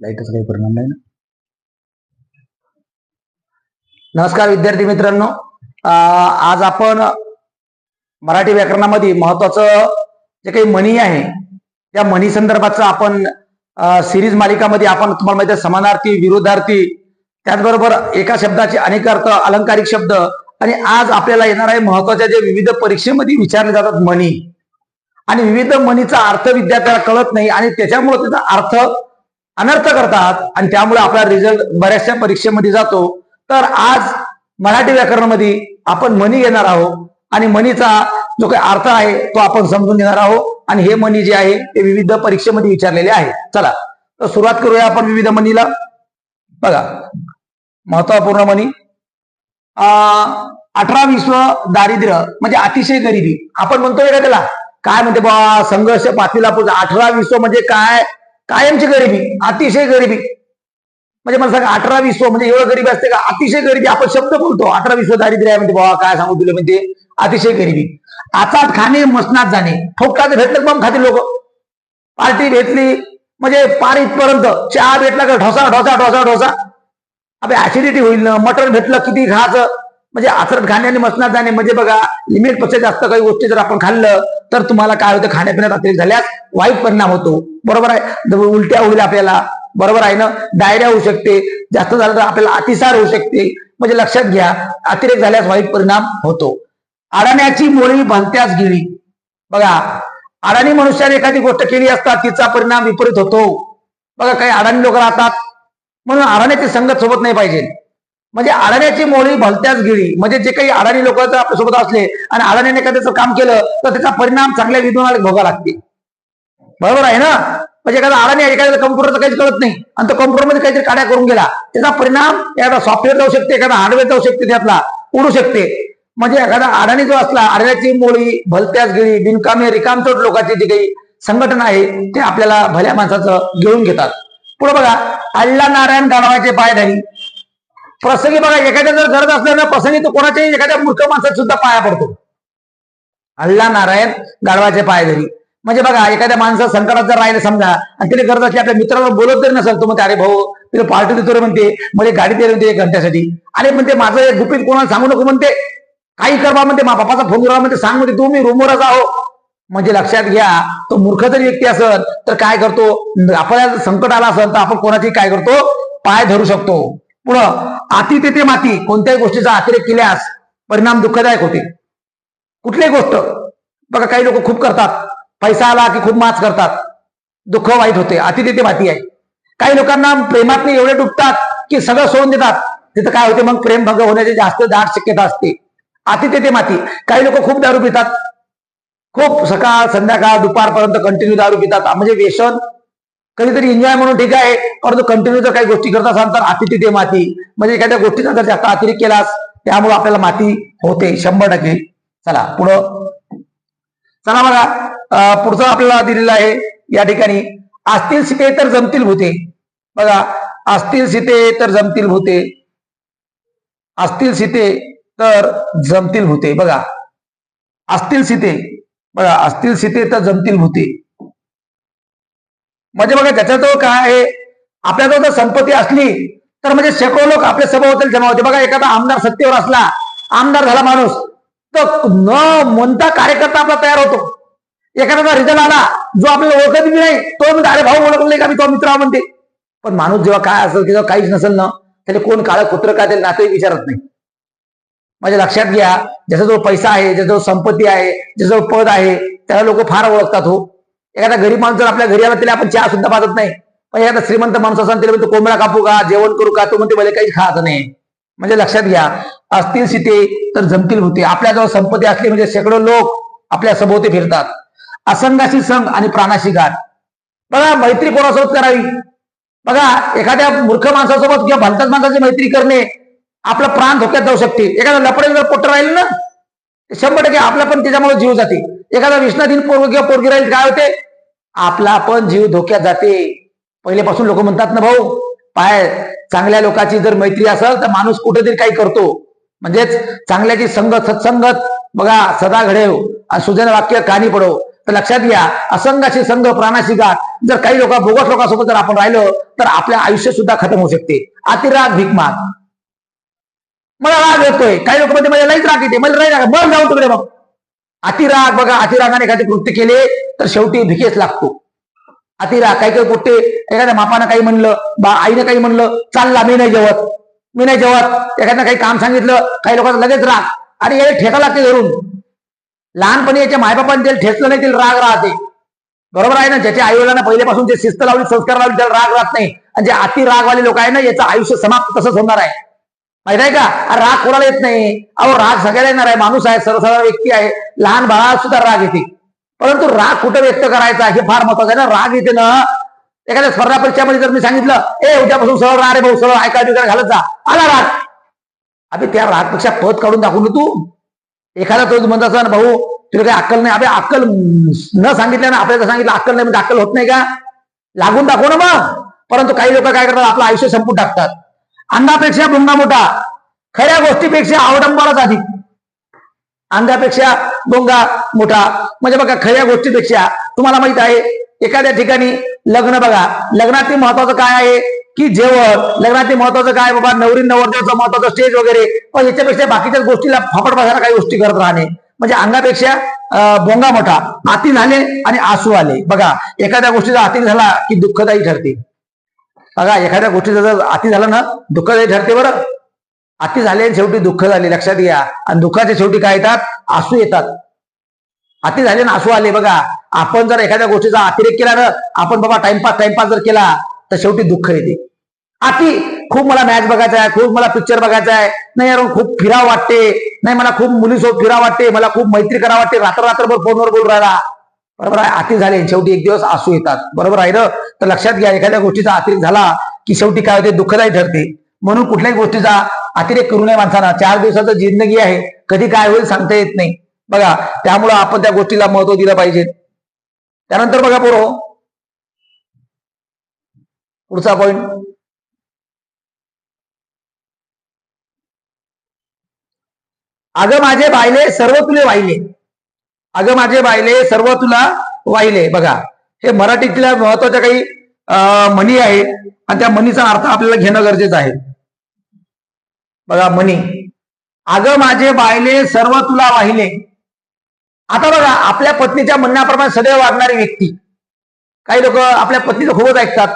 लाईटचा काही परिणाम नाही ना? नमस्कार विद्यार्थी मित्रांनो. अं, आज आपण मराठी व्याकरणामध्ये महत्वाचं जे काही म्हणी आहे त्या म्हणी संदर्भाचा आपण सिरीज मालिकामध्ये आपण तुम्हाला माहिती आहे समानार्थी विरोधार्थी त्याचबरोबर एका शब्दाचे अनेक अर्थ अलंकारिक शब्द आणि आज आपल्याला येणार आहे महत्त्वाच्या जे विविध परीक्षेमध्ये विचारले जातात म्हणी. आणि विविध म्हणीचा अर्थ विद्यार्थ्याला कळत नाही आणि त्याच्यामुळे त्याचा अर्थ अनर्थ करतात आणि त्यामुळे आपला रिझल्ट बऱ्याचशा परीक्षेमध्ये जातो. तर आज मराठी व्याकरणामध्ये आपण मनी घेणार आहोत आणि मनीचा जो काही अर्थ आहे तो आपण समजून घेणार आहोत. आणि हे मनी जे आहे ते विविध परीक्षेमध्ये विचारलेले आहे. चला तर सुरुवात करूया आपण विविध मनीला. बघा महत्त्वपूर्ण म्हणी अं, अठरा विश्व दारिद्र्य म्हणजे अतिशय गरिबी. आपण म्हणतोय का त्याला? काय म्हणते बा संघर्ष पातळीला पूजा. अठरा विश्व म्हणजे काय? कायमची गरिबी अतिशय गरिबी. म्हणजे मला सांगा अठरा विश्व म्हणजे एवढं गरिबी असते का? अतिशय गरिबी आपण शब्द बोलतो. अठरा विश्व दारिद्र्य आहे म्हणते बाबा काय सांगू तुला म्हणते अतिशय गरिबी. आचात खाणे मसनात जाणे. ठोकाचं भेटलं मग खाते लोक? पार्टी भेटली म्हणजे पार इथपर्यंत. चहा भेटला का? ढोसा ढोसा ढोसा ढोसा. अबे ऍसिडिटी होईल ना. मटण भेटलं किती खायचं? म्हणजे आसरत खाणे आणि मसनात जाणे म्हणजे बघा लिमिटपेक्षा जास्त काही गोष्टी जर आपण खाल्लं तर तुम्हाला काय होतं? खाण्यापिण्यात अतिरिक्त झाल्यास वाईट परिणाम होतो. बरोबर आहे? उलट्या होईल आपल्याला. बरोबर आहे ना? डायरिया होऊ शकते. जास्त झालं तर आपल्याला अतिसार होऊ शकते. म्हणजे लक्षात घ्या अतिरेक झाल्यास वाईट परिणाम होतो. अडाण्याची मुळी भलत्याच गिळी बघा अडाणी मनुष्याने एखादी गोष्ट केली असता तिचा परिणाम विपरीत होतो. बघा काही अडाणी लोक राहतात. म्हणून अडाण्याची संगत सोबत नाही पाहिजे. म्हणजे अडाण्याची मोळी भलत्याच गिळी म्हणजे जे काही अडाणी लोक सोबत असले आणि अडाण्याने एखाद्याचं काम केलं तर त्याचा परिणाम चांगल्या विद्वानाला भोगा लागते. बरोबर आहे ना? म्हणजे एखादा अडाणी एखाद्या एखाद्याला कम्प्युटरचं काहीच कळत नाही आणि तो कम्प्युटरमध्ये काहीतरी काड्या करून गेला त्याचा परिणाम एखादा सॉफ्टवेअर जाऊ शकते एखादा हार्डवेअर जाऊ शकते त्यातला उडू शकते. म्हणजे एखादा अडाणी जो असला अडाण्याची मोळी भलत्याच गिळी बिनकामी रिकामचोट लोकांची जी काही संघटना आहे ते आपल्याला भल्या माणसाचं घेऊन घेतात. पुढे बघा अल्ला नारायण गाढवाचे पाय धरी प्रसंगी बघा एखाद्या जर गरज असल्या ना प्रसंगी तो कोणाच्याही एखाद्या मूर्ख माणसात सुद्धा पाया पडतो. अल्ला नारायण गाढवाचे पाय धरी. म्हणजे बघा एखाद्या माणसात संकटात जर राहिलं समजा आणि तिने गरज असली आपल्या मित्राला बोलत तरी नसेल तो म्हणते अरे भाऊ तिला पार्टी देतो रे म्हणते. मला गाडी दे म्हणते एक घंट्यासाठी. अरे म्हणते माझं एक गुपित कोणाला सांगू नको म्हणते. काही करवा म्हणते. मा बापाचा फोन करा म्हणते. सांग म्हणते. तुम्ही रूमवरच आहो म्हणजे लक्षात घ्या तो मूर्ख जरी व्यक्ती असेल तर काय करतो? आपल्याला संकट आला असेल तर आपण कोणाची काय करतो? पाय धरू शकतो. पुढं अति तेथे माती कोणत्याही गोष्टीचा अतिरेक केल्यास परिणाम दुःखदायक होते. कुठलीही गोष्ट बघा काही लोक खूप करतात. पैसा आला की खूप माच करतात. दुःख वाईट होते. अति तेथे माती आहे. काही लोकांना प्रेमातले एवढे डुबतात की सगळं सोडून देतात. तिथं काय होते मग? प्रेम भंग होण्याची जास्त दाट शक्यता असते. अति तेथे माती. काही लोक खूप दारू पितात. खूप सकाळ संध्याकाळ दुपारपर्यंत कंटिन्यू दारू पितात. म्हणजे व्यसन कधीतरी एन्जॉय म्हणून ठीक आहे. परंतु कंटिन्यू जर काही गोष्टी करत असाल तर अति तिथे माती. म्हणजे एखाद्या गोष्टीचा जर जास्त अतिरेक केलास त्यामुळे आपल्याला माती होते. शंभर टक्के. चला पुढं. चला बघा. पुढचं आपल्याला दिलेलं आहे. या ठिकाणी असतील सीते तर जमतील भूते. बघा असतील सीते तर जमतील भूते. असतील सीते तर जमतील भूते. बघा असतील सीते. बघा असतील सीते तर जमतील भूते. म्हणजे बघा त्याच्याजवळ काय आहे? आपल्याजवळ जर संपत्ती असली तर म्हणजे शेकडो लोक आपल्या सभोवताली जमा होते बघा एखादा आमदार सत्तेवर असला आमदार झाला माणूस तर न म्हणता कार्यकर्ता आपला तयार होतो. एखाद्याचा रिझल्ट आला जो आपल्याला ओळखत बी नाही तो म्हणतो अरे भाऊ ओळखले नाही का मी तो मित्र म्हणते. पण माणूस जेव्हा काय असेल की जेव्हा काहीच नसेल ना त्याला कोण काळ कुत्र काय त्याला नातेही विचारत नाही. म्हणजे लक्षात घ्या ज्याच्याजवळ पैसा आहे ज्याच्याजवळ संपत्ती आहे ज्याच्याजवळ पद आहे त्याला लोक फार ओळखतात हो. एखादा गरीब माणूस जर आपल्या घरी आला त्याला आपण चहा सुद्धा पाजत नाही. पण एखादा श्रीमंत माणूस असेल त्याला म्हणतो कोंबडा कापू का? जेवण करू का? तो म्हणते मला काही खायचं नाही. म्हणजे लक्षात घ्या असतील सीते तर जमतील होते. आपल्याजवळ संपत्ती असली म्हणजे शेकडो लोक आपल्या सभोवती फिरतात. असंगाशी संघ आणि प्राणाशी गाठ. बघा मैत्री कोणासोबत करावी? बघा एखाद्या मूर्ख माणसासोबत किंवा भलताच माणसाची मैत्री करणे आपला प्राण धोक्यात जाऊ शकते. एखादा लपडे जर पोट राहील ना शंभर टक्के आपला पण त्याच्यामुळे जीव जाते. एखादा विष्णाधीन पोरग किंवा पोरगी राहील काय होते? आपला पण जीव धोक्यात जाते. पहिल्यापासून लोक म्हणतात ना भाऊ पाय चांगल्या लोकांची जर मैत्री असेल तर माणूस कुठेतरी काही करतो. म्हणजेच चांगल्याची संगत सत्संगत बघा सदा घडेव. आणि सुजन वाक्य कानी पडो. तर लक्षात घ्या असंगाशी संघ प्राणाशी गाठ. जर काही लोक बोगस लोकांसोबत जर आपण राहिलो तर आपलं आयुष्य सुद्धा खतम होऊ शकते. अतिराग भीकमाग मला राग येतोय. काही लोक म्हणजे मला लईच राग येते. मला राग बरं जाऊ तिकडे मग अतिराग बघा अतिरागाने एखादी कृत्य केले तर शेवटी भिकेच लागतो. अतिराग काही काही गोष्टी एखाद्या मापानं काही म्हणलं बा आईने काही म्हणलं चालला मी नाही जेवत. मी नाही जेवत. एखाद्या काही काम सांगितलं काही लोकांना लगेच राग. आणि याला ठेका लागते धरून लहानपणी याच्या मायबापाने त्याला ठेचलं नाही त्याला राग राहते. बरोबर आहे ना? ज्याच्या आईवडिलांना पहिल्यापासून जे शिस्त लावली संस्कार लावले त्याला राग राहत नाही. आणि जे अति रागवाले लोक आहे ना याचं आयुष्य समाप्त तसंच होणार आहे. माहीत आहे का? राग कोणाला येत नाही? अहो राग सगळ्याला येणार आहे. माणूस आहे सर्वसाधारण व्यक्ती आहे. लहान बाळा सुद्धा राग येते. परंतु राग कुठं व्यक्त करायचा? हे फार महत्वाचं आहे ना. राग येते ना. एखाद्या स्पर्धा परीक्षामध्ये जर मी सांगितलं ए उद्यापासून सरळ राह रे भाऊ सरळ ऐका बिकाय घालत जा. आला राग. अबे त्या रागपेक्षा पद काढून दाखवून तू. एखादा तो म्हणत असा भाऊ तुला काही अक्कल नाही. अबे अक्कल न सांगितलं ना आपल्याला सांगितलं अक्कल नाही म्हणजे अक्कल होत नाही का? लागून दाखव ना मग. परंतु काही लोक काय करतात? आपलं आयुष्य संपून टाकतात. अंगापेक्षा भुंगा मोठा. खऱ्या गोष्टीपेक्षा अवडंबरच अधिक अंगापेक्षा डोंगा मोठा. म्हणजे बघा खऱ्या गोष्टीपेक्षा तुम्हाला माहीत आहे एखाद्या ठिकाणी लग्न बघा. लग्नातील महत्वाचं काय आहे? की जेवण. लग्नातील महत्वाचं काय बाबा नवरी नवरदेवाचं महत्वाचं स्टेज वगैरे. पण याच्यापेक्षा बाकीच्या गोष्टीला फापट बसायला काही गोष्टी करत राहणे. म्हणजे अंगापेक्षा अं, बोंगा मोठा. आती झाले आणि आसू आले. बघा एखाद्या गोष्टीचा आती झाला की दुःखदायी ठरते. बघा एखाद्या गोष्टीचा जर अति झाला ना दुःखदायी ठरते बरं. अति झाले आणि शेवटी दुःख झाले लक्षात घ्या. आणि दुःखाच्या शेवटी काय येतात? आसू येतात. अति झाले ना आसू आले बघा. आपण जर एखाद्या गोष्टीचा अतिरेक केला ना आपण बाबा टाइमपास टाइमपास जर केला तर शेवटी दुःख येते. अति खूप मला मॅच बघायचा आहे खूप मला पिक्चर बघायचा आहे. नाही यार खूप फिराव वाटते. नाही मला खूप मुलीसोबत फिराव वाटते. मला खूप मैत्री करा वाटते. रात्र रात्रभर फोनवर बोल राहिला. बरोबर आहे? अति झाले शेवटी एक दिवस आसू येतात. बरोबर आहे ना? तर लक्षात घ्या एखाद्या गोष्टीचा अतिरेक झाला की शेवटी काय होते? दुःखदायी ठरते. म्हणून कुठल्याही गोष्टीचा अतिरेक करू नये माणसांना चार दिवसाचं जिंदगी आहे. कधी काय होईल सांगता येत नाही. बघा त्यामुळं आपण त्या गोष्टीला महत्त्व दिलं पाहिजे. त्यानंतर बघा पोरो पुढचा पॉइंट अगं माझे बायले सर्व तुले वाहिले. अगं माझे बायले सर्व तुला वाहिले. बघा हे मराठीतल्या महत्त्वाच्या काही म्हणी आहे आणि त्या म्हणीचा अर्थ आपल्याला घेणं गरजेचं आहे. बघा म्हणी. अगं माझे बायले सर्व तुला वाहिले. आता बघा आपल्या पत्नीच्या म्हणण्याप्रमाणे सदैव वागणारी व्यक्ती. काही लोक आपल्या पत्नीचं खूपच ऐकतात.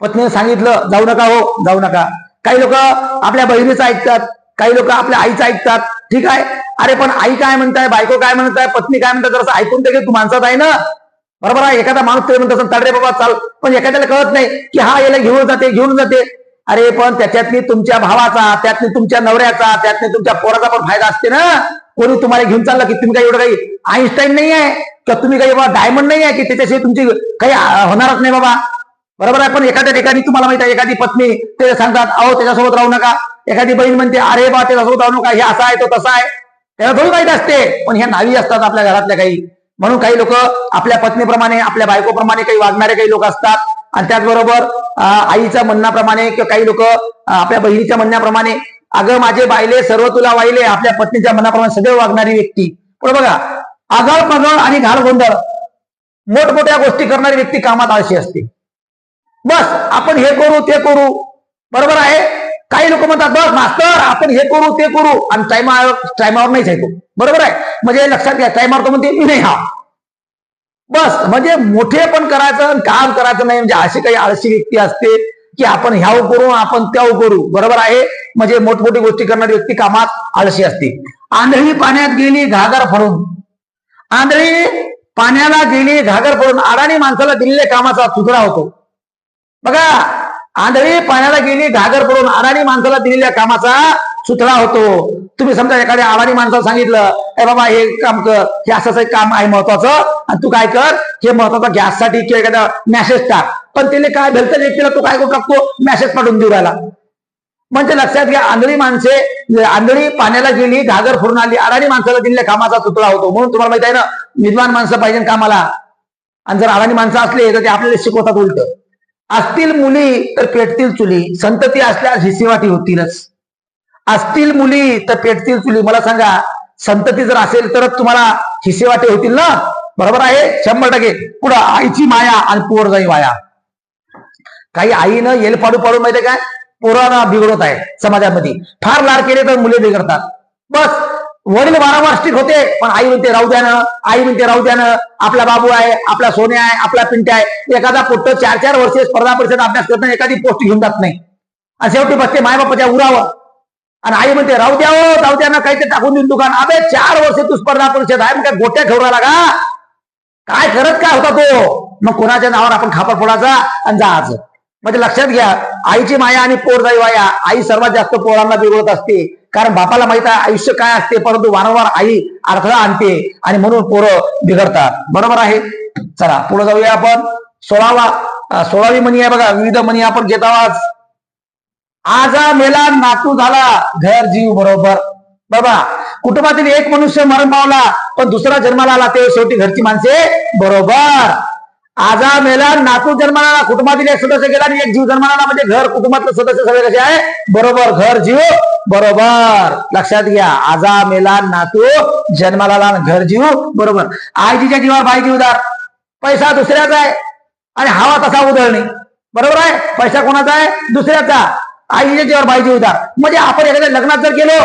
पत्नीने सांगितलं जाऊ नका हो जाऊ नका. काही लोक आपल्या बहिणीचं ऐकतात. काही लोक आपल्या आईचं ऐकतात. ठीक आहे? अरे पण आई काय म्हणताय? बायको काय म्हणताय? पत्नी काय म्हणतात असं ऐकून ते तू माणसात आहे ना? बरोबर आहे? एखादा माणूस तरी म्हणतो असेल रे बाबा चाल. पण एखाद्याला कळत नाही की हा याला घेऊन जाते घेऊन जाते. अरे पण त्याच्यातनी तुमच्या भावाचा त्यातनी तुमच्या नवऱ्याचा त्यातनी तुमच्या पोराचा पण फायदा असते ना? कोणी तुम्हाला घेऊन चाललं की तुम्ही काही एवढं काही आईन्स्टाईन नाही आहे? किंवा तुम्ही काही बाबा डायमंड नाही आहे की त्याच्याशिवाय तुमची काही होणारच नाही बाबा? बरोबर आहे? पण एखाद्या ठिकाणी तुम्हाला माहिती आहे एखादी पत्नी ते सांगतात अहो त्याच्यासोबत राहू नका. एखादी बहीण म्हणते अरे बा त्याच्यासोबत राहू नका हे असा आहे तो तसा आहे. त्याला थोडी वाईट असते पण ह्या नावी असतात आपल्या घरातल्या काही. म्हणून काही लोक आपल्या पत्नीप्रमाणे आपल्या बायकोप्रमाणे काही वागणारे काही लोक असतात. आणि त्याचबरोबर आईच्या म्हणण्याप्रमाणे किंवा काही लोक आपल्या बहिणीच्या म्हणण्याप्रमाणे अगं माझे बायले सर्व तुला वाहिले आपल्या पत्नीच्या मनाप्रमाणे सदैव वागणारी व्यक्ती. पण बघा आगळ पगळ आणि घाल गोंधळ मोठमोठ्या गोष्टी करणारी व्यक्ती कामात आळशी असते. बस आपण हे करू ते करू. बरोबर आहे? काही लोक म्हणतात बस मास्तर आपण हे करू ते करू. आणि टायमावर टायमावर नाहीच आहे बरोबर आहे? म्हणजे लक्षात घ्या टायमावर तो म्हणते मी नाही हा. बस म्हणजे मोठे पण करायचं काम करायचं नाही. म्हणजे अशी काही आळशी व्यक्ती असते की आपण ह्याव करू आपण त्याव करू. बरोबर आहे? म्हणजे मोठमोठी गोष्टी करणारी व्यक्ती कामात आळशी असते. आंधळी पाण्यात गेली घागर फडून. आंधळी पाण्याला गेली घागर फडून. अडाणी माणसाला दिलेल्या कामाचा तुकडा होतो. बघा आंधळी पाण्याला गेली घागर पडून अडाणी माणसाला दिलेल्या कामाचा सुतळा होतो. तुम्ही समजा एखाद्या अडाणी माणसाला सांगितलं ए बाबा हे काम कर हे असं एक काम आहे महत्वाचं आणि तू काय कर हे महत्वाचं गॅससाठी किंवा एखादा मॅसेज टाक. पण तिने काय भलतं व्यक्तीला तू काय करू टाकतो मॅसेज पाठवून देऊ राहिला. म्हणजे लक्षात घ्या आंधळी माणसे आंधळी पाण्याला गेली घागर फोडून आली अडाणी माणसाला दिलेल्या कामाचा सुतळा होतो. म्हणून तुम्हाला माहिती आहे ना विद्वान माणसं पाहिजे कामाला. आणि जर अडाणी माणसं असले तर ते आपल्याला शिकवतात उलट. असतील मुली तर पेटतील चुली. संतती असल्यास हिसेवाटी होतीलच. असतील मुली तर पेटतील चुली. मला सांगा संतती जर असेल तरच तुम्हाला हिसेवाटे होतील ना? बरोबर आहे? शंभर टक्के. पुढं आईची माया आणि पोर जाई वाया काही आईनं येल पाडू पाडू माहितीये काय? पोरांना बिघडत आहे समाजामध्ये. फार लाड केले तर मुले बिघडतात. बस. वडील वारंवार स्टिक होते पण आई म्हणते राहू द्यानं आई म्हणते राहू द्यानं आपला बाबू आहे आपला सोने आहे आपला पिंट्या आहे. एखादा पोट्ट चार चार वर्ष स्पर्धा परिषद अभ्यास करताना एखादी पोस्ट घेऊन जात नाही. आणि शेवटी बसते मायबापाच्या उरावर. आणि आई म्हणते राहू द्या हो राहू द्या ना काहीतरी टाकून देऊन दुकान. अबे चार वर्ष तू स्पर्धा परिषद आहे मग काय गोट्या ठेवला का? काय करत काय होता तो? मग कोणाच्या नावावर आपण खापर फोडायचा आणि जायचं म्हणजे लक्षात घ्या आईची माया आणि पोरदाई वाया आई सर्वात जास्त पोरांना बिघडत असते. कारण बापाला माहीत आहे आयुष्य काय असते परंतु वारंवार आई अडथळा आणते आणि म्हणून पोरं बिघडतात. बरोबर आहे? चला पुढे जाऊया आपण. सोळावा सोळावी म्हणी आहे बघा विविध म्हणी आपण घेत आहोत. आजा मेला नातू झाला घर जीव बरोबर. बाबा कुटुंबातील एक मनुष्य मरण पावला पण दुसरा जन्माला आला ते शेवटी घरची माणसे बरोबर. आजा मेला नातू जन्माला कुटुंबातील एक सदस्य गेला आणि एक जीव जन्माला म्हणजे घर कुटुंबातलं सदस्य सगळे कसे आहे? बरोबर घर जीव बरोबर. लक्षात घ्या आजा मेला नातू जन्माला आणि घर जीव बरोबर. आईजीच्या जीवावर बाई जीवदार पैसा दुसऱ्याचा आहे आणि हवा तसा उधळणे. बरोबर आहे? पैसा कोणाचा आहे? दुसऱ्याचा. आईच्या जीवावर बाई जीवदार म्हणजे आपण एखाद्या लग्नात जर गेलो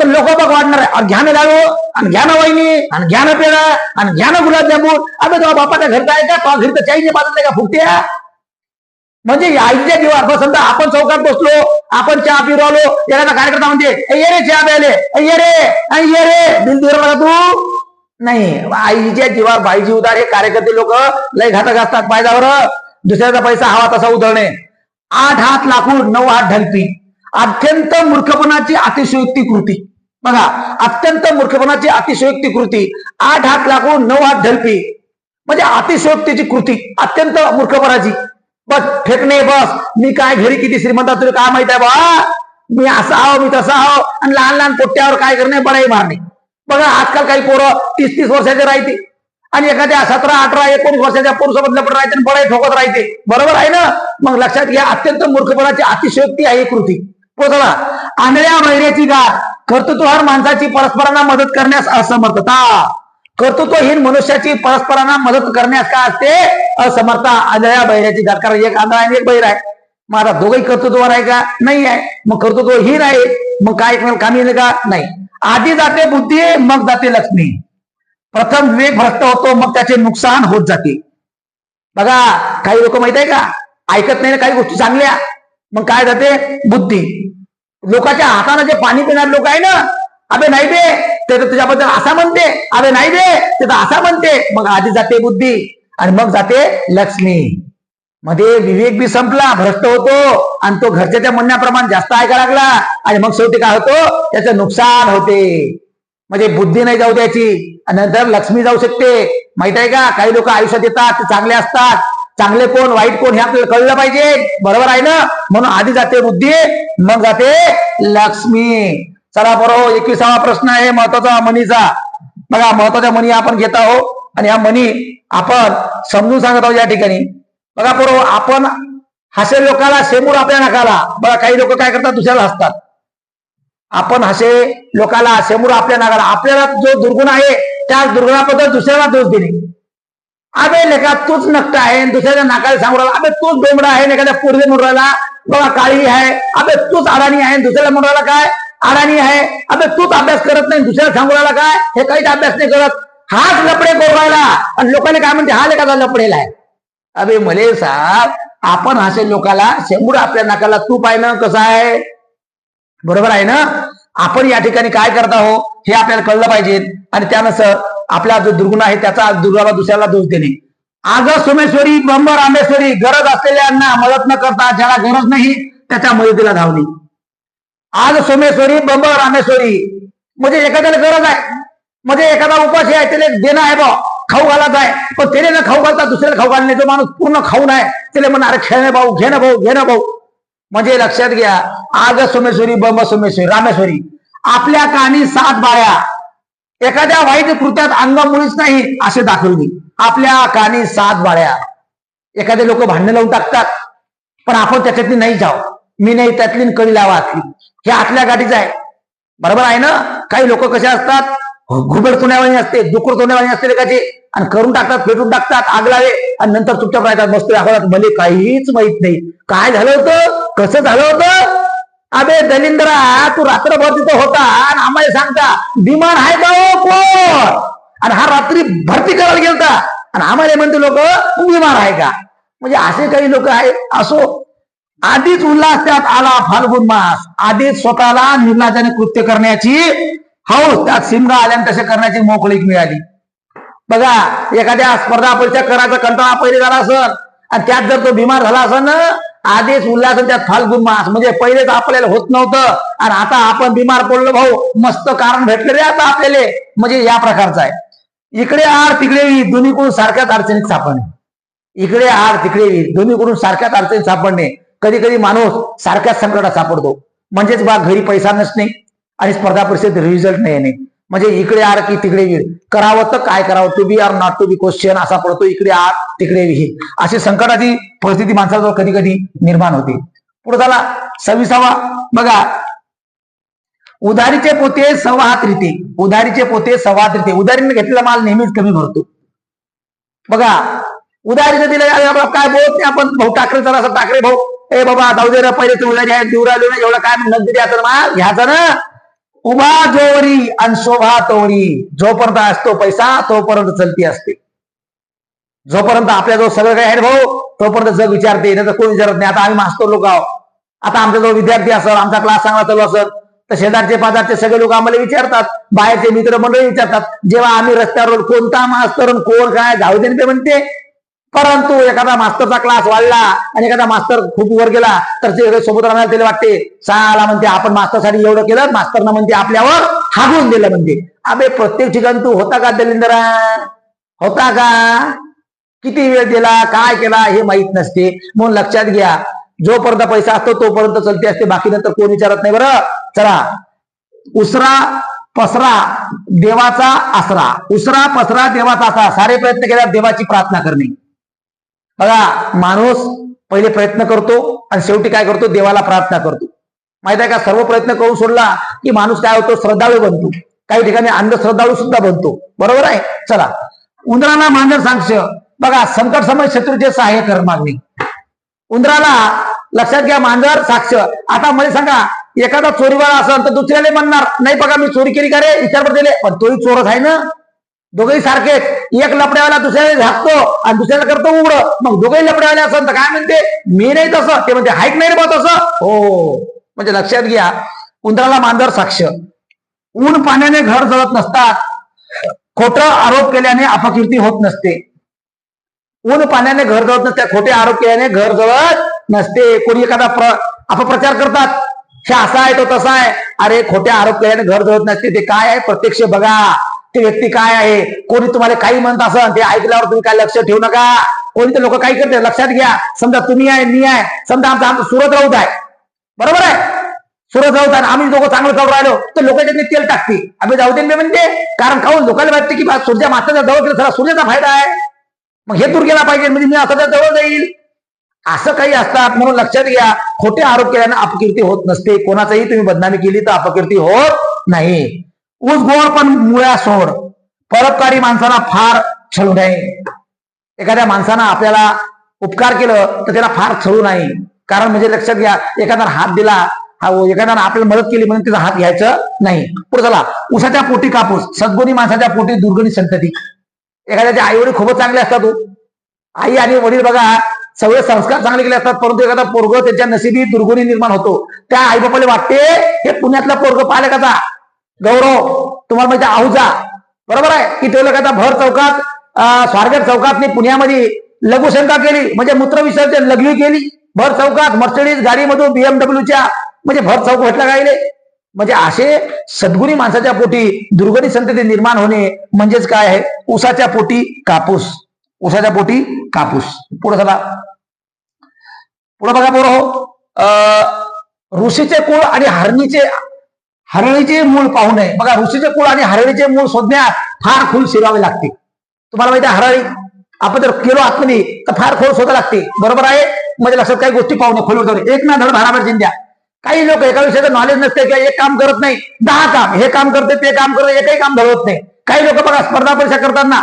तर लोक बघ वाढणार आहे. आणि घ्या ना लाडू आणि घ्या ना वहिनी आणि घ्या ना पेढा आणि घ्या ना गुलाबजामुन. आता तेव्हा बापाच्या घरचा आहे का? तो घरी तर चाईने बाजूला का? फुटत्या म्हणजे आईच्या जीवावर समजा आपण चौकात बसलो आपण चहा पिऊ आलो एखादा कार्यकर्ता म्हणजे ये रे चहा प्यायले. ये रे ये रे. बिल देऊ तू? नाही आईच्या जीवावर बाईजी उदार हे कार्यकर्ते लोक लय घातक असतात पायदावर दुसऱ्याचा पैसा हवा तसा उधळणे. आठ हात लाकूड नऊ हात ढलपी. अत्यंत मूर्खपणाची अतिशयोक्ती कृती. बघा अत्यंत मूर्खपणाची अतिशयोक्ती कृती आठ हात लागून नऊ हात ढलपी. म्हणजे अतिशयोक्तीची कृती अत्यंत मूर्खपणाची. बस फेकणे बस. मी काय घरी किती श्रीमंत तुला काय माहीत आहे बा? मी असा आहो मी तसा आहो. आणि लहान लहान पोट्ट्यावर काय करणे बडाई मारणे. बघा आजकाल काही पोरं तीस तीस वर्षाचे राहते. आणि एखाद्या सतरा अठरा एकोणीस वर्षाच्या पुरुषाबद्दल लपट राहते आणि बडाई ठोकत राहते. बरोबर आहे ना? मग लक्षात घ्या अत्यंत मूर्खपणाची अतिशयोक्ती आहे कृती. पोचला आंधळ्या वैऱ्याची गाठ. कर्तृत्वहार माणसाची परस्परांना मदत करण्यास असमर्थता. कर्तृत्वहीन मनुष्याची परस्परांना मदत करण्यास काय असते? असमर्थता. आदळ्या बहिऱ्याची गाठ एक आंधळा आणि एक बहिर आहे. मग आता दोघही कर्तृत्ववान आहे का? नाही आहे. मग कर्तृत्वहीन आहे. मग काय कामी का? नाही. आधी जाते बुद्धी मग जाते लक्ष्मी. प्रथम विवेक भ्रष्ट होतो मग त्याचे नुकसान होत जाते. बघा काही लोक माहीत आहे का? ऐकत नाही काही गोष्टी चांगल्या. मग काय जाते? बुद्धी. लोकांच्या हाताने जे पाणी पिणारे लोक आहे ना अबे नाही बे ते तर तुझ्याबद्दल असा म्हणते. अबे नाही बे ते तर असा म्हणते. मग आधी जाते बुद्धी आणि मग जाते लक्ष्मी. मध्ये विवेक बी संपला भ्रष्ट होतो आणि तो घरच्याच्या म्हणण्याप्रमाणे जास्त ऐकायला लागला आणि मग शेवटी काय होतो? त्याचं नुकसान होते. म्हणजे बुद्धी नाही जाऊ द्यायची आणि नंतर लक्ष्मी जाऊ शकते. माहीत आहे का? काही लोक आयुष्यात येतात ते चांगले असतात. चांगले कोण वाईट कोण हे आपल्याला कळलं पाहिजे. बरोबर आहे ना? म्हणून आधी जाते बुद्धी मग जाते लक्ष्मी. चला बरोबर हो, एकविसावा प्रश्न आहे महत्त्वाचा मनीचा. बघा महत्त्वाच्या मनी आपण घेत आहोत. आणि या मनी आपण समजून सांगत आहोत या ठिकाणी. बघा बरो हो, आपण हसे लोकाला सेमूर आपल्या नाकाला. बघा काही लोक काय करतात? दुसऱ्याला हसतात. आपण हसे लोकाला सेमूर आपल्या नाकाला. आपल्याला जो दुर्गुण आहे त्या दुर्गुणाबद्दल दुसऱ्याला दोष देणे. अबे लेखा तूच नक्ट आहे दुसऱ्याच्या नाकाला सांगू राहिला अबे तूच डोंबडा आहे एखाद्या पोरगे म्हणून राहिला बाबा काळी आहे. अबे तूच अडाणी आहे दुसऱ्याला म्हणून राहिला काय? अडाणी आहे. अबे तूच अभ्यास करत नाही दुसऱ्याला सांगू राहिला काय? हे काहीच अभ्यास नाही करत. हाच लपडे करू राहिला. आणि लोकांनी काय म्हणते हा लेखाचा लपडेला आहे. अबे मले साहेब आपण असे लोकाला शेंबूड आपल्या नाकाला तू ना कसं आहे? बरोबर आहे ना? आपण या ठिकाणी काय करत आहोत हे आपल्याला कळलं पाहिजे. आणि त्यानुसार आपला जो दुर्गुण आहे त्याचा दुर्गाला दुसऱ्याला दोष देणे. आग सोमेश्वरी ब्रह्म रामेश्वरी गरज असलेल्यांना मदत न करता ज्याला गरज नाही त्याच्या मदतीला धावणे. आज सोमेश्वरी ब्रह्म रामेश्वरी म्हणजे एखाद्याला गरज आहे. म्हणजे एखादा उपाशी आहे त्याला देणं आहे बा खाऊ घालायचं आहे. पण त्याने ना खाऊ घालता दुसऱ्याला खाऊ घालणे जो माणूस पूर्ण खाऊन आहे त्याला म्हणा अरे खेळणे भाऊ घेणं भाऊ घे भाऊ. म्हणजे लक्षात घ्या आग सोमेश्वरी बंब सोमेश्वरी रामेश्वरी आपल्या कानी सात बाया एखाद्या वाईट कृत्यात अंग मुळीच नाही असे दाखवली आपल्या कानी सात बाळ्या. एखादे लोक भांडण लावून टाकतात पण आपण त्याच्यातली नाही जाव मी नाही त्यातली कळी कडी लावा हे आतल्या गाठीच आहे. बरोबर आहे ना? काही लोक कसे असतात? घुबड सोन्यावाणी असते दुकर सोन्यावाणी असते लेखाचे आणि करून टाकतात पेटून टाकतात आग लावे. आणि नंतर चुपचाप राहतात मस्त. दाखवतात मला काहीच माहीत नाही. काय झालं होतं? कसं झालं होतं? अबे दलिंद्रा तू रात्रभर तिथं होता आणि आम्हाला सांगता डिमांड आहे का हो कोण? आणि हा रात्री भरती करायला गेलता. आणि आम्हाला म्हणते लोक बिमार आहे का? म्हणजे असे काही लोक आहे असो. आधीच उल्हास त्यात आला फाल्गुन मास. आधीच स्वतःला निर्लाजाने कृत्य करण्याची हौस त्यात सिमगा आल्याने तसे करण्याची मोकळीक मिळाली. बघा एखाद्या स्पर्धा परीक्षा करायचा कंटाळा पहिले झाला असेल. आणि त्यात जर तो बिमार झाला असेल ना आधीच उल्हास त्यात फाल्गुन मास म्हणजे पहिलेच आपल्याला होत नव्हतं. आणि आता आपण बिमार पडलो भाऊ मस्त कारण भेटले रे आता आपल्याला. म्हणजे या प्रकारचं आहे. इकडे आड तिकडे वीर दोन्हीकडून सारख्याच अडचणीत सापडणे. इकडे आड तिकडे वीर दोन्हीकडून सारख्याच अडचणीत सापडणे. कधी कधी माणूस सारख्याच संकटात सापडतो. म्हणजेच बा घरी पैसा नसणे आणि स्पर्धा परिषदेत रिझल्ट नाही येणे. म्हणजे इकडे आर की तिकडे वीर करावं तर काय करावं? To be or not to be question असा पडतो. इकडे आर तिकडे विहीर अशी संकटाची परिस्थिती माणसाजवळ कधी कधी निर्माण होते. पुढे झाला सव्वीसावा. बघा. उधारीचे पोते सव्वाहात रीते उधारीचे पोते सव्वाहात रीते उधारीने घेतलेला माल नेहमीच कमी भरतो. बघा. उधारीचं दिलं बाबा काय बोलत नाही आपण? भाऊ टाकरे तर असं टाकरे भाऊ. ए बाबा जाऊ दे पहिले तू उधारी आहे देऊ राहिलो ना एवढं काय म्हणत नगदी आता माल घ्यायचा ना. उभा जोवरी आणि शोभा तोवरी. जोपर्यंत असतो पैसा तोपर्यंत चलती असते. जोपर्यंत आपल्याजवळ सगळं काही आहे भाऊ तोपर्यंत जग विचारते नाही तर कोण विचारत नाही. आता आम्ही मास्तर लोक आहोत. आता आमच्याजवळ विद्यार्थी असेल आमचा क्लास चांगला चालू असेल तर शेजारचे पाजारचे सगळे लोक आम्हाला विचारतात. बाहेरचे मित्र मंडळी विचारतात. जेव्हा आम्ही रस्त्यावर कोणता मास्तर कोण काय जाऊ दे ते म्हणते. परंतु एखादा मास्तरचा क्लास वाढला आणि एखादा मास्तर खूप वर गेला तर ते सोबत राहणार त्याला वाटते साला म्हणते आपण मास्तरसाठी एवढं केलं मास्तरनं म्हणते आपल्यावर हागून दिलं म्हणते. अबे प्रत्येक ठिकाणी तू होता का दलिंदरा होता का? किती वेळ दिला काय केला? हे माहीत नसते. म्हणून लक्षात घ्या जोपर्यंत पैसा असतो तोपर्यंत चलते असते. बाकी नंतर कोण विचारत नाही बरं? चला. उसरा पसरा देवाचा आसरा. उसरा पसरा देवाचा आसरा. सारे प्रयत्न केला देवाची प्रार्थना करणे. बघा माणूस पहिले प्रयत्न करतो आणि शेवटी काय करतो? देवाला प्रार्थना करतो. माहीत आहे का? सर्व प्रयत्न करून सोडला की माणूस काय होतो? श्रद्धाळू बनतो. काही ठिकाणी अंधश्रद्धाळू सुद्धा बनतो. बरोबर आहे? चला. उंदराला मांजर सांगश बघा संकट समय शत्रूचे सहाय्य कर मागणी. उंदराला लक्षात घ्या मांजर साक्ष. आता मला सांगा एखादा चोरीवाला असेल तर दुसऱ्याला म्हणणार नाही बघा मी चोरी केली का रे? विचार दिले पण तोही चोरच आहे ना? दोघेही सारखेच एक लपड्यावाला दुसऱ्याला झाकतो आणि दुसऱ्याला करतो उघड. मग दोघेही लपड्यावाले असं तर काय म्हणते? मी नाही तसं. ते म्हणते हाईक नाही रे तसं. हो, हो, हो म्हणजे लक्षात घ्या उंदराला मांजर साक्ष. ऊन पाण्याने घर जळत नसतात. खोटं आरोप केल्याने अपकीर्ती होत नसते. ऊन पाण्याने घर जळत नसते. खोटे आरोप केल्याने घर जळत नसते. कोणी एखादा प्र अपप्रचार करतात. हे असा आहे तो तसा आहे. अरे खोट्या आरोप केल्याने घर जळत नसते. ते काय आहे? प्रत्यक्ष बघा. ते व्यक्ती काय आहे? कोणी तुम्हाला काही म्हणत असं ते ऐकल्यावर तुम्ही काय लक्ष ठेवू नका. कोणी तर लोक काही करते लक्षात घ्या. समजा तुम्ही आहे मी आहे. समजा आमचा आमचं सुरत राऊत आहे. बरोबर आहे? सुरत राऊत आहे आम्ही दोघं चांगलं चालू राहिलो तर लोक त्यांनी तेल टाकते आम्ही जाऊ दे म्हणते. कारण काहून हो? लोकांना वाटते की सूर्या माताच्या जवळ गेलं सगळा सूर्याचा फायदा आहे. मग हे दूर गेला पाहिजे म्हणजे मी आता जवळ जाईल. असं काही असतात म्हणून लक्षात घ्या. खोटे आरोप केल्यानं अपकीर्ती होत नसते. कोणाचाही तुम्ही बदनामी केली तर अपकीर्ती होत नाही. ऊस गोड पण मुळ्या सोड. परोपकारी माणसाला फार छळू नये. एखाद्या माणसानं आपल्याला उपकार केलं तर त्याला फार छळू नाही. कारण म्हणजे लक्षात घ्या एखाद्यानं हात दिला हा एखाद्यानं आपल्याला मदत केली म्हणून त्याचा हात घ्यायचं नाही. पुढे चला उसाच्या पोटी कापूस सद्गुणी माणसाच्या पोटी दुर्गुणी संतती. एखाद्याचे आई वडील खूपच चांगले असतात आई आणि वडील बघा सगळे संस्कार चांगले केले असतात परंतु एखादा पोरग त्याच्या नशिबी दुर्गुणी निर्माण होतो. त्या आई बापाला वाटते हे पुण्यातला पोरग पाहिलं कसा गौरव तुम्हाला माहिती आहुजा. बरोबर आहे? की तो एखादा भर चौकात स्वारगेट चौकातनी पुण्यामध्ये लघुशंका केली. म्हणजे मूत्र विसर्जन लघवी केली. भर चौकात मर्सिडीज गाडीमधून बीएमडब्ल्यूच्या म्हणजे भर चौक भेटला गायले म्हणजे असे सद्गुणी माणसाच्या पोटी दुर्गणी संतती निर्माण होणे म्हणजेच काय आहे? उसाच्या पोटी कापूस. उसाच्या पोटी कापूस. पुढे चला. पुढे बघा पोरं हो. अं, ऋषीचे कुळ आणि हरणीचे हरळीचे मूळ पाहू नये. बघा ऋषीचे कुळ आणि हरळीचे मूळ शोधण्यात फार खोल शिरावे लागते. तुम्हाला माहिती आहे हरळी? आपण जर केलो आतमध्ये तर फार खोल शोधा लागते. बरोबर आहे? म्हणजे लक्षात काही गोष्टी पाहू नये खोलवर जाऊन. एक ना धड भाराभर जिंद्या. काही लोक एका विषयाचं नॉलेज नसते किंवा एक काम करत नाही. दहा काम. हे काम करते ते काम करते एकही काम धरवत नाही. काही लोक बघा स्पर्धा परीक्षा करताना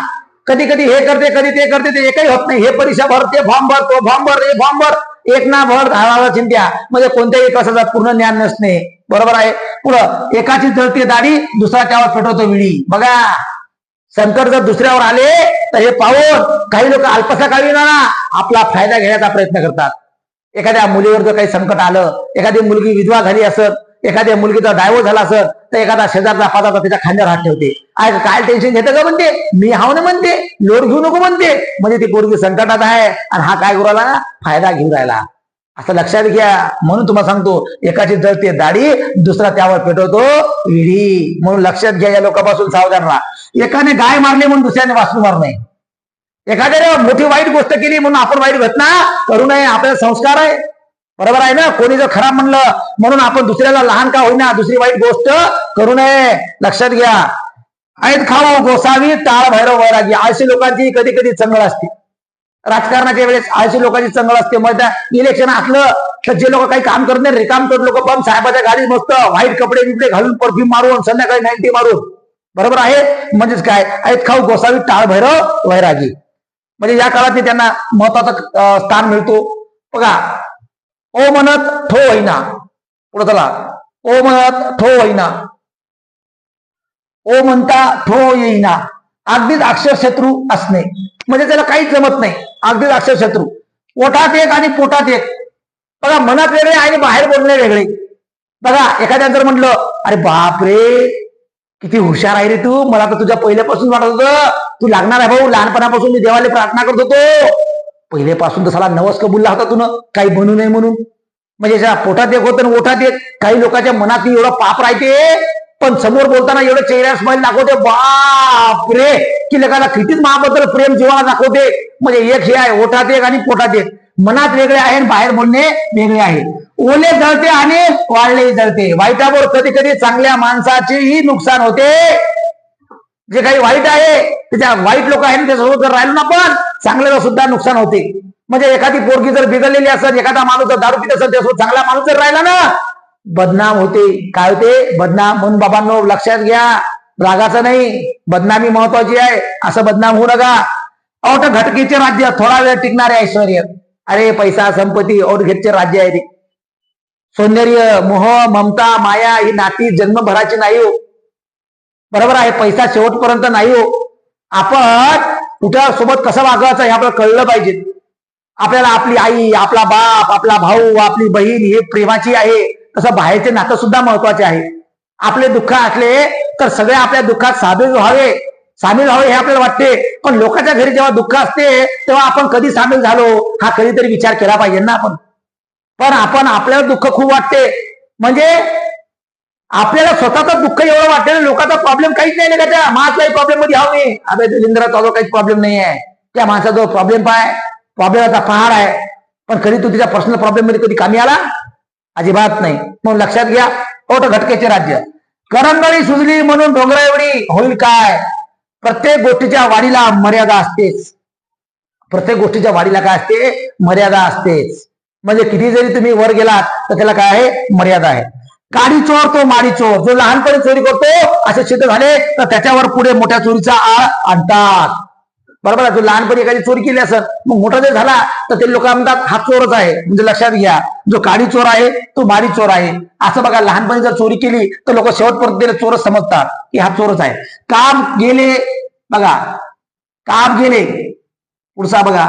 कधी कधी हे करते कधी ते करते ते एकही होत नाही. हे परीक्षा भर ते फॉर्म भर तो फॉर्म भर हे फॉर्म भर. एक ना भर धाराला चिंत्या म्हणजे कोणत्याही कशाचा पूर्ण ज्ञान नसणे. बरोबर आहे. पुढं एकाची जळते दाढी दुसरा त्यावर पेटवतो विडी बघा. संकट जर दुसऱ्यावर आले तर हे पाहून काही लोक अल्पसा काही ना आपला फायदा घेण्याचा प्रयत्न करतात. एखाद्या मुलीवर जर काही संकट आलं एखादी मुलगी विधवा झाली असत एखाद्या मुलगीचा डायव्हर्स झाला असत तर एखादा शेजारचा पाजाचा तिच्या खांद्यावर हात ठेवते. आय काय टेन्शन घेतं का म्हणते? मी हाव ना म्हणते. लोड घेऊ नको म्हणते. म्हणजे ती पोरगी संकटात आहे. आणि हा काय करू राहिला फायदा घेऊन राहिला. असं लक्षात घ्या. म्हणून तुम्हाला सांगतो एकाची जळते दाढी दुसरा त्यावर पेटवतो विडी. म्हणून लक्षात घ्या या लोकांपासून सावधान राहा. एकाने गाय मारली म्हणून दुसऱ्याने वाचून मारणे एखाद्याने मोठी वाईट गोष्ट केली म्हणून आपण वाईट घटना करू नये. आपल्याला संस्कार आहे. बरोबर आहे ना? कोणी जर खराब म्हणलं म्हणून आपण दुसऱ्याला लहान का होईना दुसरी वाईट गोष्ट करू नये. लक्षात घ्या. ऐत खाऊ गोसावी टाळ भैरव वैरागी अशी लोकांची कधी कधी चंगळ असते. राजकारणाच्या वेळेस आळशी लोकांची चंगळ असते. मग इलेक्शन असलं तर जे लोक काही काम करत नाही रिकाम करत लोक पण साहेबाच्या गाडीत मस्त व्हाईट कपडे बिपडे घालून परफ्यूम मारून संध्याकाळी नाईन्टी मारून. बरोबर आहे? म्हणजेच काय? आहेत खाऊ गोसावी टाळ भैरव वैरागी. म्हणजे या काळात त्यांना महत्वाचं स्थान मिळतो. बघा ओ म्हणत ठो होईना पुढे चला. ओ म्हणत ठो होईना ओ म्हणता ठो येईना. अगदीच अक्षर शत्रू असणे. म्हणजे त्याला काहीच जमत नाही. अगदीच अक्षर शत्रू पोटात एक आणि पोटात एक. बघा मनात वेगळे आणि बाहेर बोलणे वेगळे. बघा एखाद्या जर म्हटलं अरे बापरे किती हुशार आहे रे तू. मला तर तुझ्या पहिल्यापासून वाटत होतं. तू लागणार आहे भाऊ. लहानपणापासून मी देवाला प्रार्थना करत होतो. पहिलेपासून तर साला नवस कबुलला होता तुन. काही बनू नये म्हणून. म्हणजे पोटात एक होतं आणि ओठात एक काही लोकांच्या मनात एवढं पाप राहते. पण समोर बोलताना एवढं चेहऱ्या स्माईल दाखवते. बाप रे की लेखाला कितीच महाबद्दल प्रेम जीवाला दाखवते. म्हणजे एक हे आहे ओठात एक आणि पोटात एक. मनात वेगळे आहे आणि बाहेर बोलणे वेगळे आहे. ओले जळते आणि वाळले जळते. वाईटावर कधी कधी चांगल्या माणसाचेही नुकसान होते. जे काही वाईट आहे त्याच्या वाईट लोक आहे त्याच्यासोबत जर राहिलो ना पण चांगल्याला सुद्धा नुकसान होते. म्हणजे एखादी पोरगी जर बिघडलेली असेल एखादा माणूस जर दारू पित असेल त्यासोबत चांगला माणूस जर राहिला ना बदनाम होते. काय होते? बदनाम. म्हणून बाबांनो लक्षात घ्या. रागाचं नाही. बदनामी महत्वाची आहे. असं बदनाम होऊ नका. औट घटकेचे राज्य. थोडा वेळ टिकणारे ऐश्वर अरे पैसा संपत्ती औटघेचे राज्य आहे ते. सौंदर्य मोह ममता माया ही नाती जन्मभराची नाही हो. बरोबर आहे. पैसा शेवटपर्यंत नाही हो. आपण कुठं सोबत कसं वागायचं हे आपल्याला कळलं पाहिजे. आपल्याला आपली आई आपला बाप आपला भाऊ आपली बहीण ही प्रेमाची आहे. तसं बाहेरचे नातं सुद्धा महत्त्वाचे आहे. आपले दुःख असले तर सगळे आपल्या दुःखात सामील व्हावे. सामील व्हावे हे आपल्याला वाटते. पण लोकांच्या घरी जेव्हा दुःख असते तेव्हा आपण कधी सामील झालो? हा कधीतरी विचार केला पाहिजे ना आपण. पण आपण आपल्याला दुःख खूप वाटते. म्हणजे आपल्याला स्वतःच दुःख एवढं वाटते लोकांचा प्रॉब्लेम काहीच नाही का त्या. माझ प्रॉब्लेममध्ये हवं मी. अबे लिंद्रा तुझा काहीच प्रॉब्लेम नाही आहे. त्या माणसाचा प्रॉब्लेम पाय. प्रॉब्लेमाचा पहाड आहे. पण कधी तू तिच्या पर्सनल प्रॉब्लेममध्ये कधी कमी आला? अजिबात नाही. म्हणून लक्षात घ्या ओट घटकेचे राज्य. करंगळी सुजली म्हणून डोंगरा एवढी होईल काय? प्रत्येक गोष्टीच्या वाढीला मर्यादा असतेच. प्रत्येक गोष्टीच्या वाढीला काय असते? मर्यादा असतेच. म्हणजे किती जरी तुम्ही वर गेलात तर त्याला काय आहे? मर्यादा आहे. काडी चोर तो माडी चोर. जो लहानपणी चोरी करतो असे सिद्ध झाले तर त्याच्यावर पुढे मोठ्या चोरीचा आळ आणतात. बरोबर आहे? जो लहानपणी एखादी चोरी केली असेल मग मोठा जर झाला तर ते लोक म्हणतात हा चोरच आहे. म्हणजे लक्षात घ्या जो काळी चोर आहे तो बारी चोर आहे. असं बघा लहानपणी जर चोरी केली तर लोक शेवटपर्यंत त्याला चोरच समजतात की हा चोरच आहे. काम गेले बघा काम गेले. पुढचा बघा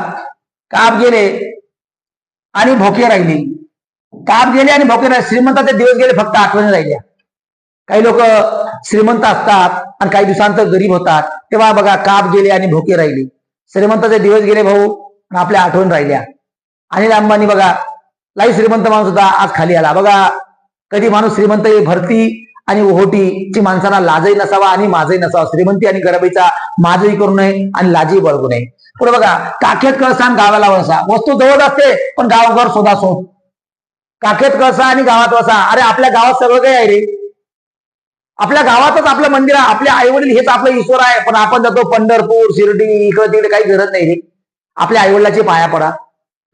काम गेले आणि भोके राहिली. काम गेले आणि भोके राहिले. श्रीमंताचे दिवस गेले फक्त आठवणी राहिल्या. काही लोक श्रीमंत असतात आणि काही दिवसांतर गरीब होतात. तेव्हा बघा काप गेले आणि भोके राहिले. श्रीमंताचे दिवस गेले भाऊ आणि आपल्या आठवण राहिल्या. अनिल अंबानी बघा लाई श्रीमंत माणूस होता आज खाली आला. बघा कधी माणूस श्रीमंत भरती आणि ओहोटीची माणसाला लाजही नसावा आणि माझही नसावा. श्रीमंती आणि गरबीचा माझही करू नये आणि लाजही बळगू नये. पुढे बघा काखेत कळसा गावाला वसा वस्तू जवळ असते पण गावघर शोधा शोध काखेत कळसा आणि गावात वसा अरे आपल्या गावात सगळं काही आहे रे. आपल्या गावातच आपलं मंदिर आहे आपले आई वडील हेच आपलं ईश्वर आहे. पण आपण जातो पंढरपूर शिर्डी इकडे तिकडे काही गरज नाही रे. आपल्या आईवडिलाची पाया पडा.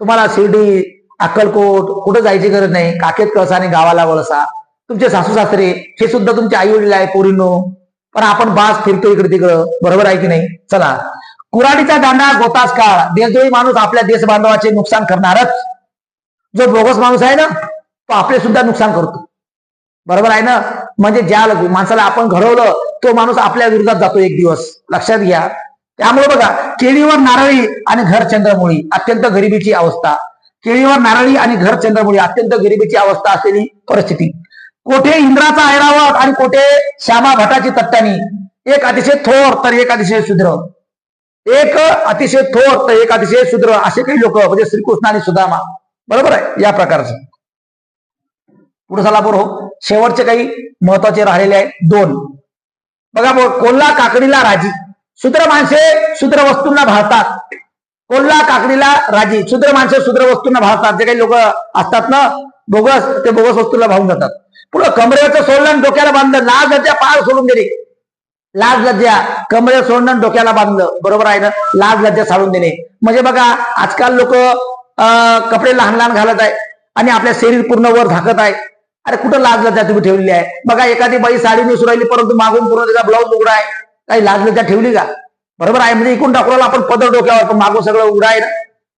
तुम्हाला शिर्डी अक्कलकोट कुठं जायची गरज नाही. काकेत कळसा आणि गावाला वळसा. तुमचे सासू सासरे हे सुद्धा तुमचे आई वडील आहे पोरींनो. पण आपण बास फिरतो इकडे तिकडं. बरोबर आहे की नाही? चला. कुराडीचा दांडा गोतास काळ. देशद्रोही माणूस आपल्या देश बांधवाचे नुकसान करणारच. जो बोगस माणूस आहे ना तो आपले सुद्धा नुकसान करतो. बरोबर आहे ना? म्हणजे ज्या माणसाला आपण घडवलं तो माणूस आपल्या विरोधात जातो एक दिवस. लक्षात घ्या. त्यामुळे बघा केळीवर नारळी आणि घर चंद्रमुळी अत्यंत गरिबीची अवस्था. केळीवर नारळी आणि घर चंद्रमुळी अत्यंत गरिबीची अवस्था असलेली परिस्थिती. कोठे इंद्राचा ऐरावत आणि कोठे श्यामा भटाची तट्टानी एक अतिशय थोर तर एक अतिशय शुद्र एक अतिशय थोर तर एक अतिशय शुद्र असे काही लोक म्हणजे श्रीकृष्ण आणि सुदामा. बरोबर आहे? या प्रकारचं. पुढे चला बरोबर हो. शेवटचे काही महत्त्वाचे राहिलेले आहे दोन. बघा कोल्हा काकडीला राजी. शूद्र माणसे शूद्र वस्तूंना भाळतात. कोल्हा काकडीला राजी. शूद्र माणसे शूद्र वस्तूंना भाळतात. जे काही लोक असतात ना बोगस ते बोगस वस्तूला भावून जातात. पुढं कमरेचं सोडलं डोक्याला बांधलं. लाज लज्जा पार सोडून देणे लाज लज्जा. कमरे सोडणं डोक्याला बांधलं. बरोबर आहे ना? लाज लज्जा साडून देणे म्हणजे बघा आजकाल लोक कपडे लहान लहान घालत आहे आणि आपल्या शरीर पूर्ण वर झाकत आहे. अरे कुठं लाज त्या तुम्ही ठेवलेली आहे? बघा एखादी बाई साडी नेसून राहिली परंतु मागून पूर्ण त्याचा ब्लाऊज उघडा आहे. काही लाज त्या ठेवली का? बरोबर आहे म्हणजे इकून टाकूला आपण पदर डोक्यावर पण मागून सगळं उघडा आहे ना?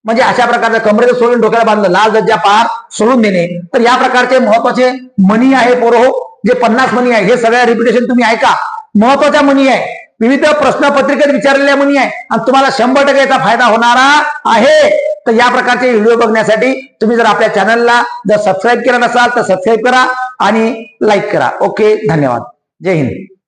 म्हणजे अशा प्रकारचं कमरेचं सोडून डोक्याला बांधलं लाल लज्जा पार सोडून देणे. तर या प्रकारचे महत्त्वाचे मनी आहे पोरो हो, जे पन्नास मनी आहे. हे सगळ्या रिपिटेशन तुम्ही ऐका. महत्त्वाच्या मनी आहे. विविध प्रश्नपत्रिकेत विचारलेल्या मनी आहे. आणि तुम्हाला शंभर टक्के याचा फायदा होणारा आहे. तर या प्रकारचे व्हिडिओ बघण्यासाठी तुम्ही जर आपल्या चॅनलला जर सबस्क्राईब केलं नसाल तर सबस्क्राईब करा आणि लाईक करा. ओके धन्यवाद. जय हिंद.